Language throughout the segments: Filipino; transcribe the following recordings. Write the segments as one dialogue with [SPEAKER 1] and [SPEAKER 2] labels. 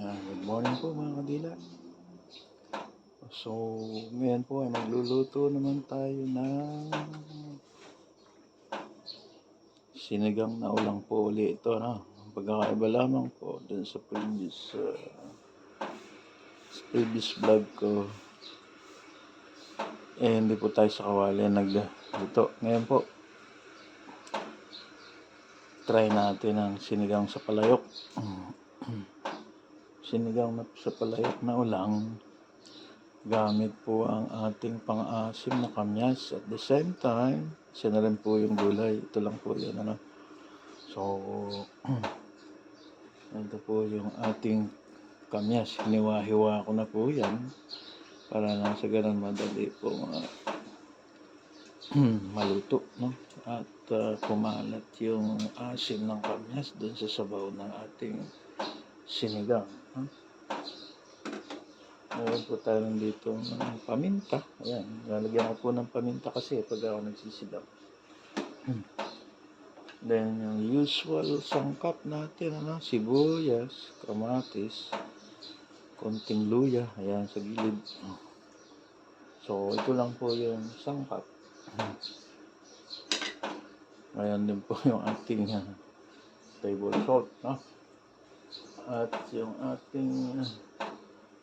[SPEAKER 1] Ah, good morning po mga kadila. So, ngayon po ay magluluto naman tayo ng sinigang na ulang po uli ito. No? Pagkakaiba lamang po dun sa previous uh, sa previous vlog ko eh hindi po tayo sa kawali nagluto. Ngayon po try natin ang sinigang sa palayok. Sinigang na sa palayok na ulang. Gamit po ang ating pang-asim na kamyas. At the same time siya na rin po yung gulay. Ito lang po yun ano. So ito po yung ating kamyas. Hiniwa-hiwa ko na po yan. Para na sa ganun madali po mga maluto no? At uh, kumalat yung asim ng kamyas dun sa sabaw ng ating sinigang? Meron po tayo dito ng paminta. Ayan, lalagyan ko po ng paminta kasi pag ako nagsisigaw. Then, yung usual sangkap natin, ano, sibuyas, kamatis, konting luya, ayan, sa gilid. So, ito lang po yung sangkap. Ayan din po yung ating uh, table salt, no? At yung ating uh,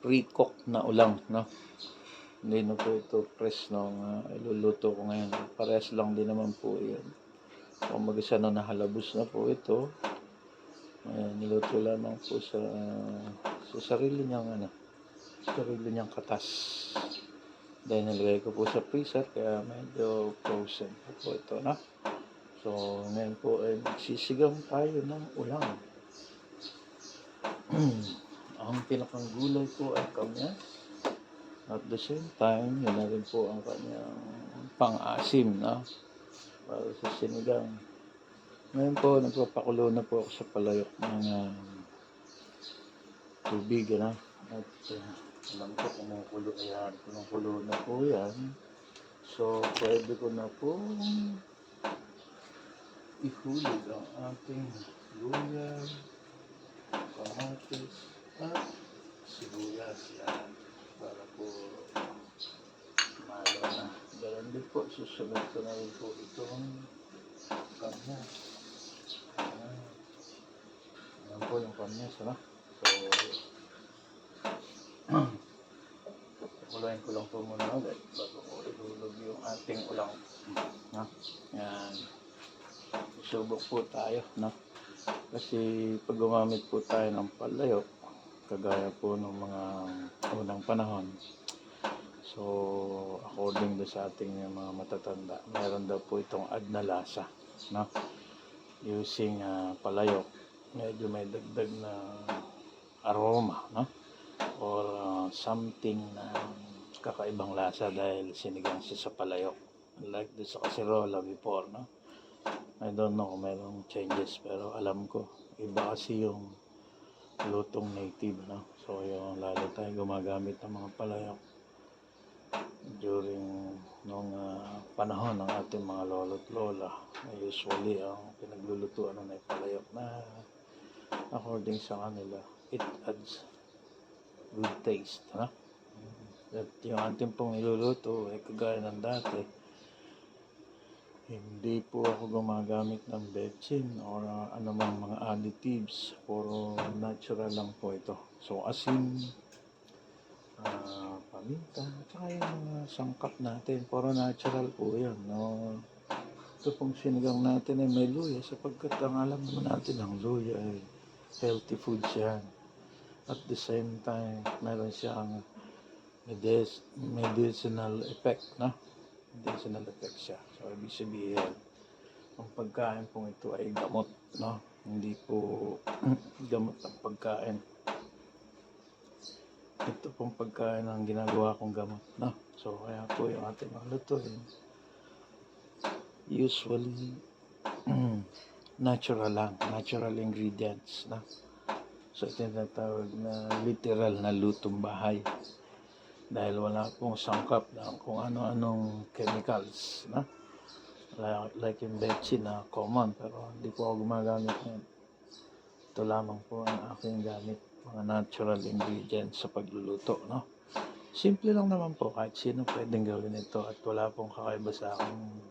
[SPEAKER 1] pre-cook na ulang, no? Hindi na po ito fresh nung uh, iluluto ko ngayon. Parehas lang din naman po yan. Kung mag-isa na nahalabos na po ito, ayan, niluto lamang po sa, uh, sa sarili niyang, ano, sarili niyang katas. Dahil nilagay ko po sa freezer, kaya medyo frozen po, po ito, no? So, ngayon po ay magsisigaw tayo ng ulang. Ang pinakang gulay po ay kamyas. At the same time, yun na rin po ang kanyang pang-asim, no? Para sa sinigang. Ngayon po, nagpapakulo na po ako sa palayok ng uh, tubig, ano? At uh, alam ko kumukulo, ayan, kumukulo na po yan. So, pwede ko na po ihulog ang ating luya, kamatis, at sibuyas yan para po malo na. Ganun din po, susunod ko na rin po itong kamyas. Ayan. Po yung kamyas, ano? So, kulayin ko lang po muna ulit bago ko ihulog yung ating ulang. No? Yan. Subok po tayo, no? Kasi pag gumamit po tayo ng palayok, kagaya po ng mga unang panahon. So, according do sa ating mga matatanda, meron daw po itong ad na lasa, no? Using uh, palayok, medyo may dagdag na aroma, no? Or uh, something na kakaibang lasa dahil sinigang siya sa palayok. Like this sa kasirola before, no? I don't know kung mayroong changes pero alam ko iba kasi yung lutong native no so yung lalo tayo gumagamit ng mga palayok during nung uh, panahon ng ating mga lolo't lola usually ang pinaglulutuan ng palayok na according sa kanila it adds good taste no? at yung ating pong niluluto ay kagaya ng dati hindi po ako gumagamit ng betchin or uh, anumang mga additives. Puro natural lang po ito. So, asin, uh, paminta, tsaka yung mga sangkap natin. Puro natural po yan. No? Ito pong sinigang natin ay may luya sapagkat ang alam naman natin ang luya ay healthy food yan. At the same time, meron siyang medic- medicinal effect, no? Medicinal effect siya. So, ibig sabihin, ang pagkain pong ito ay gamot, no? Hindi po gamot ang pagkain. Ito pong pagkain ang ginagawa kong gamot, no? So, kaya po yung ating mga lutuin, usually, natural lang, natural ingredients, no? So, ito yung tinatawag na literal na lutong bahay dahil wala pong sangkap ng kung ano-anong chemicals na like, like yung betchin na common pero hindi po ako gumagamit ngayon ito lamang po ang aking gamit, mga natural ingredients sa pagluluto, no? Simple lang naman po, kahit sino pwedeng gawin ito at wala pong kakaiba sa aking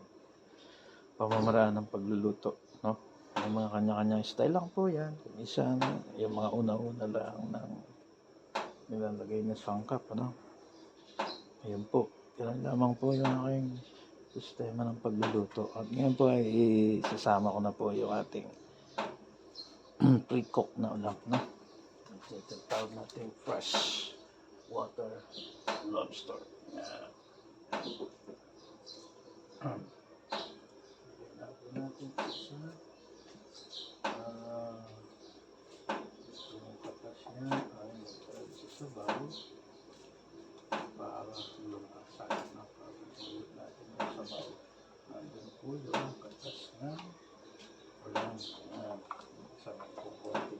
[SPEAKER 1] pamamaraan ng pagluluto, no? May mga kanya-kanyang style lang po yan. Kung isa, yung mga una-una lang ng nilalagay na sangkap, ano? Ayun po. Yan lamang po yung aking sistema ng pagluluto. At ngayon po ay isasama ko na po yung ating pre-cook na ulam, no? Ito yung tawag natin fresh water lobster. Yan. Lagyan natin isa. Ah, yung katas niya ay magkaroon sa sabaw para lumasan na pagkakulit natin yung sabaw. Nandun po yung katas na walang uh, sa kukunti.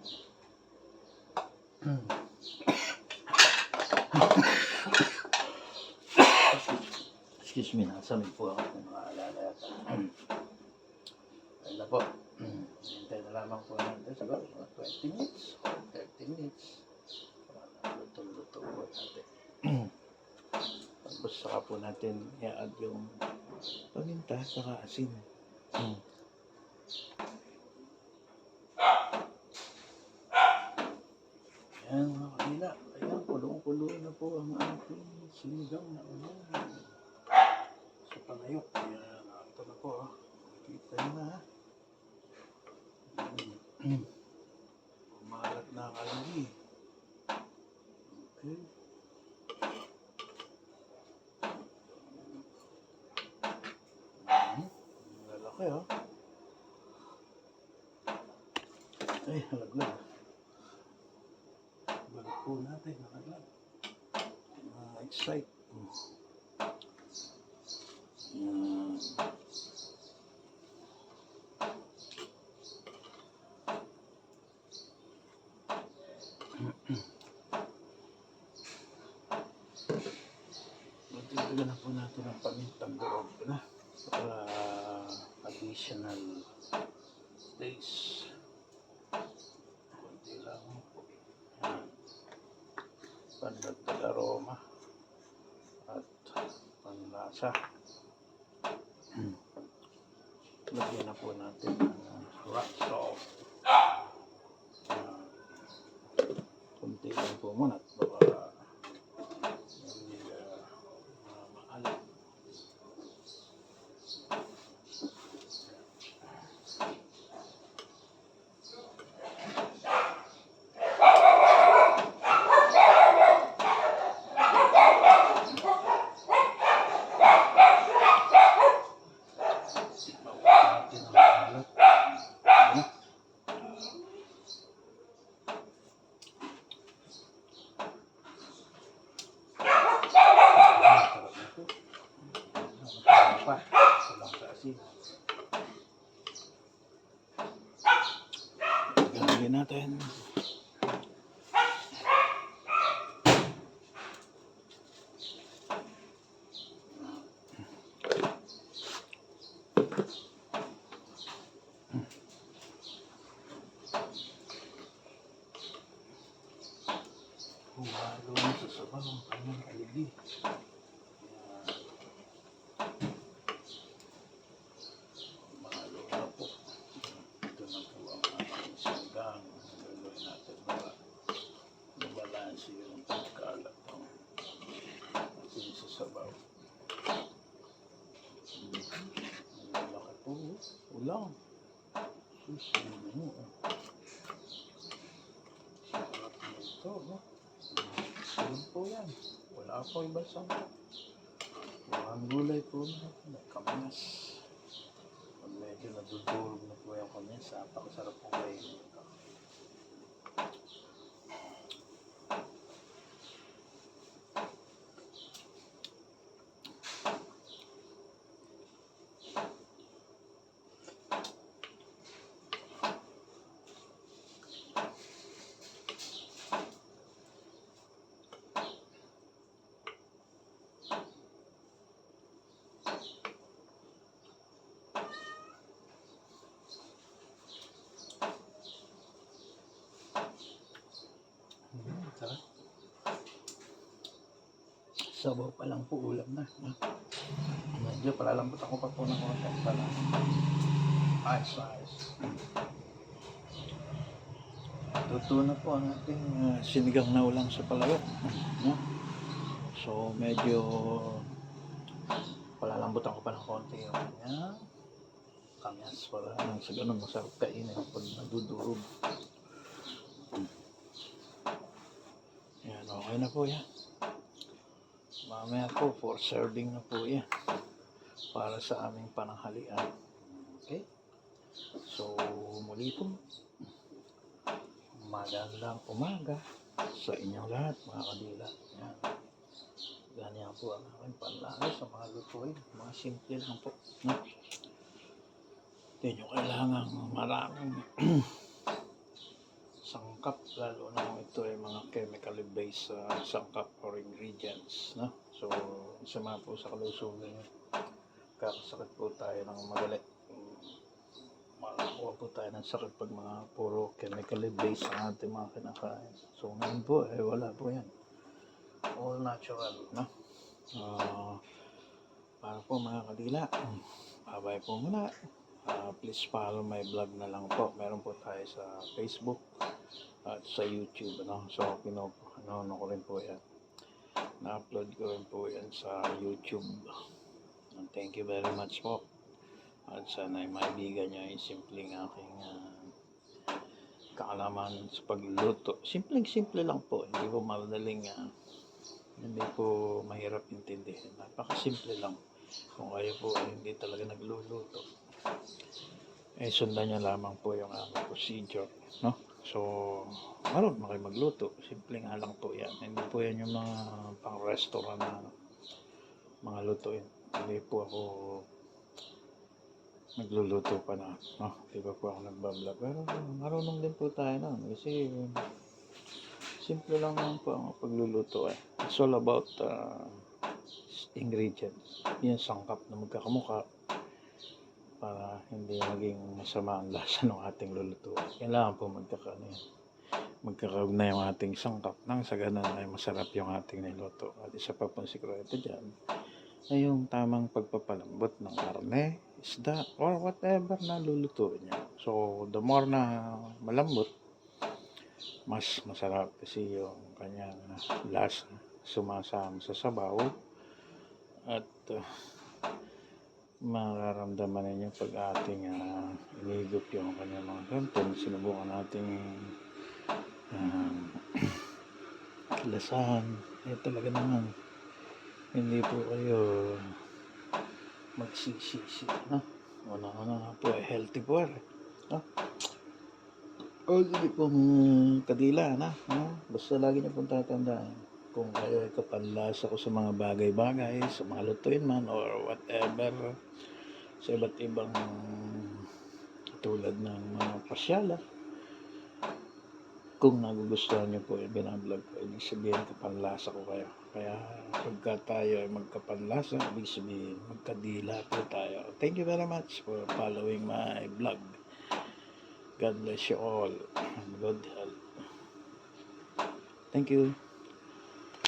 [SPEAKER 1] Excuse me, nasamig po ako kung makaalala yata. Ayun na po. Hintay na lamang po natin sa mga 20 minutes or 30 minutes. Para luto-luto po natin. Tapos saka po natin i-add yung paminta saka asin. Hmm. Ayan mga kabila. Ayan, kulong-kulo na po ang ating sinigang na ulo. Sa panayok. Ayan, ito na po. ah. Kita nyo na. Kumalat na kalagi. Okay. Mm. Lalaki oh. Ay, halaglag. Balik po natin, halaglag. Na-excite. Yan. Magdagdagan na po natin ang pamintang loob na para additional taste. Kunti lang po. Yan. Pandagdag aroma at panlasa. Lagyan na po natin ng rock salt. Yan. Kunti lang po muna at baka hindi uh, maalat. natin ang alat. Ano? Sarap na po. Masarap pa. Walang sa asin. Gagawin natin. Humalo na sa sabaw ang kanyang aligi. Mahalo na po. Ito na po ang ating sanggang. Gagawin natin para mabalansi yung pagkalat ng ating sa sabaw. Ang laki po. Ulang. Susi mo. Sarap na ito, no? Yun po yan. Wala po ibang sangka. Mga gulay po na may kamanas. Pag medyo nadudurog na po yung kamanas, napakasarap po kayo. Sabaw pa lang po ulam na. Medyo palalambot ako pa po ng konti para ayos ayos. Luto na po ang ating ah, sinigang na ulam sa palawak. No? So medyo palalambot ako pa ng konti yung kanya kamyas para sa ganun masarap kainin pag nadudurog. Yan, okay na po yan. Mamaya po, for serving na po yan. Para sa aming pananghalian. Okay? So, muli po. Magandang umaga sa inyong lahat, mga kadila. Yan. Ganyan po ang aking panlalo sa mga lutuin. Mga simple lang po. No? Hindi nyo kailangan maraming sangkap lalo na kung ito ay mga chemically based uh, sangkap or ingredients no so sama po sa kalusugan nyo kakasakit po tayo ng madali Mm, makakuha po tayo ng sakit pag mga puro chemically based ang ating mga kinakain so ngayon po eh wala po yan all natural no Ah, para po mga kadila bye po muna Ah, please follow my vlog na lang po. Meron po tayo sa Facebook at sa YouTube. Ano? So, pino, ano, ano ko rin po yan. Na-upload ko rin po yan sa YouTube. And thank you very much po. At sana ay maibigan niyo yung simpleng aking ah, kaalaman sa pagluluto. Simpleng-simple lang po. Hindi po madaling, ah, hindi po mahirap intindihin. Napakasimple lang. Kung kayo po ay hindi talaga nagluluto eh sundan niya lamang po yung aming procedure no so marunong kayo magluto simple nga lang po yan. Hindi po yan yung mga pang restaurant na mga lutuin. Hindi po ako nagluluto pa na no? Di ba po ako nagbablog pero marunong din po tayo nun. Kasi simple lang naman po ang pagluluto eh. It's all about uh, ingredients. Yung sangkap na magkakamukha para hindi maging masama ang lasa ng ating lulutuin. Kailangan po magkaka, ano yan, magkakaugnay yung ating sangkap nang sa ganun ay masarap yung ating niluto. At isa pa pong sikreto dyan ay yung tamang pagpapalambot ng karne, isda, or whatever na lulutuin niya. So, the more na malambot, mas masarap kasi yung kanyang lasa sumasama sa sabaw at uh, mararamdaman ninyo pag ating uh, inigop yung kanyang mga kanton. Sinubukan nating uh, lasahan. Eh talaga naman, hindi po kayo magsisisi. No? Una-una nga po, eh, healthy po. Eh. No? O hindi po kadila na. No? Basta lagi niyo pong tatandaan kung kayo ay kapanlasa ko sa mga bagay-bagay, sa mga lutuin man, or whatever, sa iba't ibang tulad ng mga pasyala. Kung nagugustuhan niyo po yung binablog ko, ibig sabihin kapanlasa ko kayo. Kaya pagka tayo ay magkapanlasa, ibig sabihin magkadila po tayo. Thank you very much for following my vlog. God bless you all. Good health. Thank you.